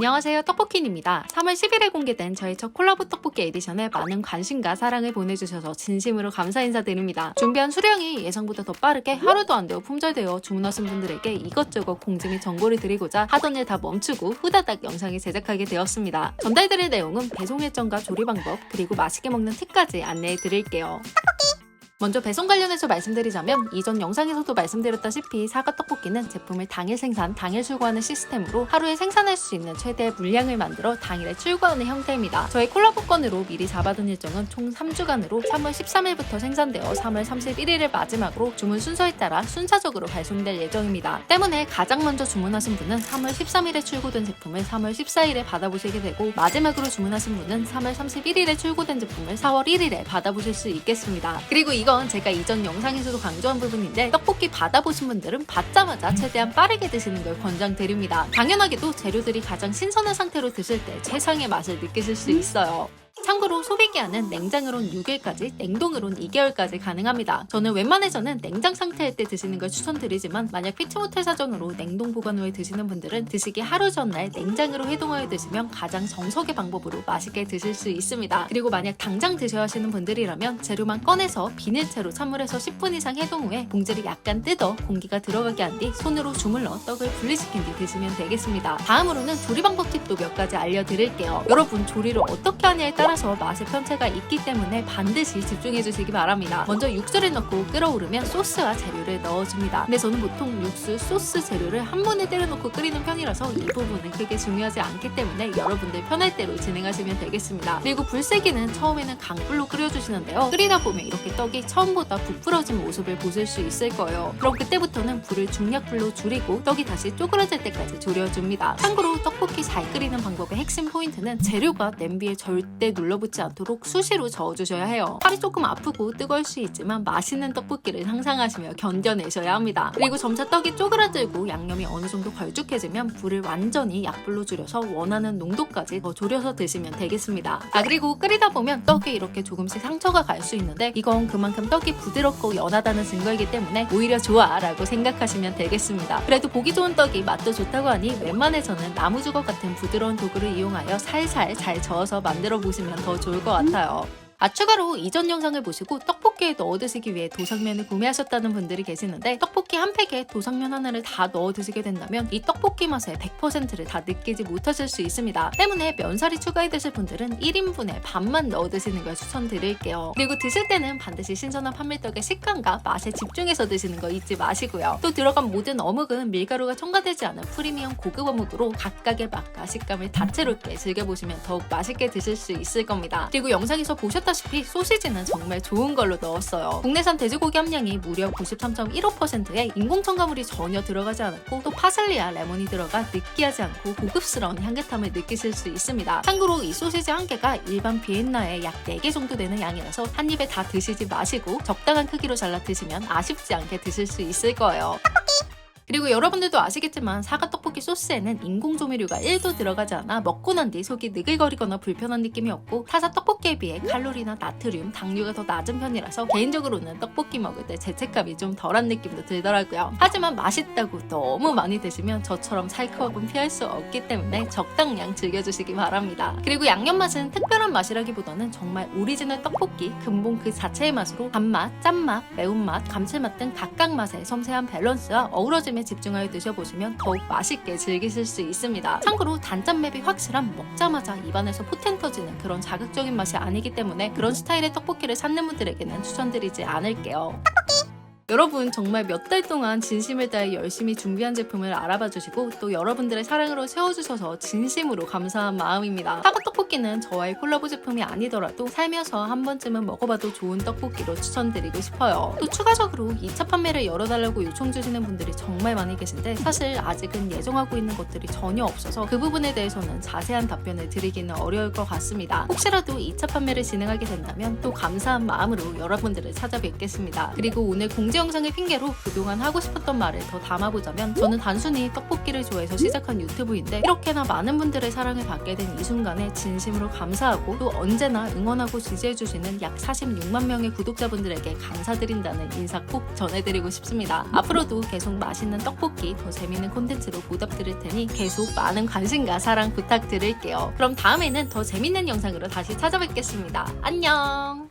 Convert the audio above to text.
안녕하세요. 떡볶이입니다. 3월 10일에 공개된 저희 첫 콜라보 떡볶이 에디션에 많은 관심과 사랑을 보내주셔서 진심으로 감사 인사드립니다. 준비한 수량이 예상보다 더 빠르게 하루도 안 되어 품절되어 주문하신 분들에게 이것저것 및 정보를 드리고자 하던 일 다 멈추고 후다닥 영상을 제작하게 되었습니다. 전달드릴 내용은 배송 일정과 조리 방법 그리고 맛있게 먹는 팁까지 안내해 드릴게요 먼저 배송 관련해서 말씀드리자면 이전 영상에서도 말씀드렸다시피 사과 떡볶이는 제품을 당일 생산, 당일 출고하는 시스템으로 하루에 생산할 수 있는 최대의 물량을 만들어 당일에 출고하는 형태입니다. 저희 콜라보 건으로 미리 잡아둔 일정은 총 3주간으로 3월 13일부터 생산되어 3월 31일을 마지막으로 주문 순서에 따라 순차적으로 발송될 예정입니다. 때문에 가장 먼저 주문하신 분은 3월 13일에 출고된 제품을 3월 14일에 받아보시게 되고 마지막으로 주문하신 분은 3월 31일에 출고된 제품을 4월 1일에 받아보실 수 있겠습니다. 그리고 이건 제가 이전 영상에서도 강조한 부분인데 떡볶이 받아보신 분들은 받자마자 최대한 빠르게 드시는 걸 권장드립니다. 당연하게도 재료들이 가장 신선한 상태로 드실 때 최상의 맛을 느끼실 수 있어요. 참고로 소비기한은 냉장으론 6일까지, 냉동으론 2개월까지 가능합니다. 저는 웬만해서는 냉장 상태일 때 드시는 걸 추천드리지만 만약 피치 못할 사정으로 냉동 보관 후에 드시는 분들은 드시기 하루 전날 냉장으로 해동하여 드시면 가장 정석의 방법으로 맛있게 드실 수 있습니다. 그리고 만약 당장 드셔야 하시는 분들이라면 재료만 꺼내서 비닐채로 찬물에서 10분 이상 해동 후에 봉지를 약간 뜯어 공기가 들어가게 한 뒤 손으로 주물러 떡을 분리시킨 뒤 드시면 되겠습니다. 다음으로는 조리 방법 팁도 몇 가지 알려드릴게요. 여러분 조리를 어떻게 하냐에 따라 서 맛의 편차가 있기 때문에 반드시 집중해 주시기 바랍니다. 먼저 육수를 넣고 끓어오르면 소스와 재료를 넣어줍니다. 근데 저는 보통 육수, 소스 재료를 한 번에 때려 넣고 끓이는 편이라서 이 부분은 크게 중요하지 않기 때문에 여러분들 편할 대로 진행하시면 되겠습니다. 그리고 불세기는 처음에는 강불로 끓여주시는데요. 끓이다 보면 이렇게 떡이 처음보다 부풀어진 모습을 보실 수 있을 거예요. 그럼 그때부터는 불을 중약불로 줄이고 떡이 다시 쪼그라들 때까지 졸여줍니다. 참고로 떡볶이 잘 끓이는 방법의 핵심 포인트는 재료가 냄비에 절대 눌 러붙지 않도록 수시로 저어주셔야 해요. 팔이 조금 아프고 뜨거울 수 있지만 맛있는 떡볶이를 상상하시며 견뎌내셔야 합니다. 그리고 점차 떡이 쪼그라들고 양념이 어느 정도 걸쭉해지면 불을 완전히 약불로 줄여서 원하는 농도까지 더 졸여서 드시면 되겠습니다. 아 그리고 끓이다 보면 떡에 이렇게 조금씩 상처가 갈 수 있는데 이건 그만큼 떡이 부드럽고 연하다는 증거이기 때문에 오히려 좋아라고 생각하시면 되겠습니다. 그래도 보기 좋은 떡이 맛도 좋다고 하니 웬만해서는 나무주걱 같은 부드러운 도구를 이용하여 살살 잘 저어서 만들어 보시면 더 좋을 것 같아요. 아 추가로 이전 영상을 보시고 떡볶이 에 넣어 드시기 위해 도상면을 구매하셨다는 분들이 계시는데 떡볶이 한 팩에 도상면 하나를 다 넣어 드시게 된다면 이 떡볶이 맛의 100%를 다 느끼지 못하실 수 있습니다. 때문에 면사리 추가해 드실 분들은 1인분에 반만 넣어 드시는 걸 추천드릴게요. 그리고 드실 때는 반드시 신선한 판밀떡의 식감과 맛에 집중해서 드시는 거 잊지 마시고요. 또 들어간 모든 어묵은 밀가루가 첨가되지 않은 프리미엄 고급 어묵으로 각각의 맛과 식감을 다채롭게 즐겨보시면 더욱 맛있게 드실 수 있을 겁니다. 그리고 영상에서 보셨 보셨다시피 소시지는 정말 좋은 걸로 넣었어요. 국내산 돼지고기 함량이 무려 93.15%에 인공 첨가물이 전혀 들어가지 않았고 또 파슬리와 레몬이 들어가 느끼하지 않고 고급스러운 향긋함을 느끼실 수 있습니다. 참고로 이 소시지 한 개가 일반 비엔나의 약 4개 정도 되는 양이라서 한 입에 다 드시지 마시고 적당한 크기로 잘라 드시면 아쉽지 않게 드실 수 있을 거예요. 그리고 여러분들도 아시겠지만 사과 떡볶이 소스에는 인공 조미료가 1도 들어가지 않아 먹고 난 뒤 속이 느글거리거나 불편한 느낌이 없고 타사 떡볶이에 비해 칼로리나 나트륨, 당류가 더 낮은 편이라서 개인적으로는 떡볶이 먹을 때 죄책감이 좀 덜한 느낌도 들더라고요. 하지만 맛있다고 너무 많이 드시면 저처럼 살크업은 피할 수 없기 때문에 적당량 즐겨주시기 바랍니다. 그리고 양념 맛은 특별한 맛이라기보다는 정말 오리지널 떡볶이 근본 그 자체의 맛으로 단맛, 짠맛, 매운맛, 감칠맛 등 각각 맛의 섬세한 밸런스와 어우러짐 에 집중하여 드셔보시면 더욱 맛있게 즐기실 수 있습니다. 참고로 단짠 맵이 확실한 먹자마자 입안에서 포텐 터지는 그런 자극적인 맛이 아니기 때문에 그런 스타일의 떡볶이를 찾는 분들에게는 추천드리지 않을게요. 여러분 정말 몇 달 동안 진심을 다해 열심히 준비한 제품을 알아봐 주시고 또 여러분들의 사랑으로 채워주셔서 진심으로 감사한 마음입니다. 사과 떡볶이는 저와의 콜라보 제품이 아니더라도 살면서 한 번쯤은 먹어봐도 좋은 떡볶이로 추천드리고 싶어요. 또 추가적으로 2차 판매를 열어달라고 요청 주시는 분들이 정말 많이 계신데 사실 아직은 예정하고 있는 것들이 전혀 없어서 그 부분에 대해서는 자세한 답변을 드리기는 어려울 것 같습니다. 혹시라도 2차 판매를 진행하게 된다면 또 감사한 마음으로 여러분들을 찾아뵙겠습니다. 그리고 오늘 공지 강제 영상을 핑계로 그동안 하고 싶었던 말을 더 담아보자면 저는 단순히 떡볶이를 좋아해서 시작한 유튜브인데 이렇게나 많은 분들의 사랑을 받게 된 이 순간에 진심으로 감사하고 또 언제나 응원하고 지지해주시는 약 46만 명의 구독자분들에게 감사드린다는 인사 꼭 전해드리고 싶습니다. 앞으로도 계속 맛있는 떡볶이 더 재밌는 콘텐츠로 보답드릴 테니 계속 많은 관심과 사랑 부탁드릴게요. 그럼 다음에는 더 재밌는 영상으로 다시 찾아뵙겠습니다. 안녕!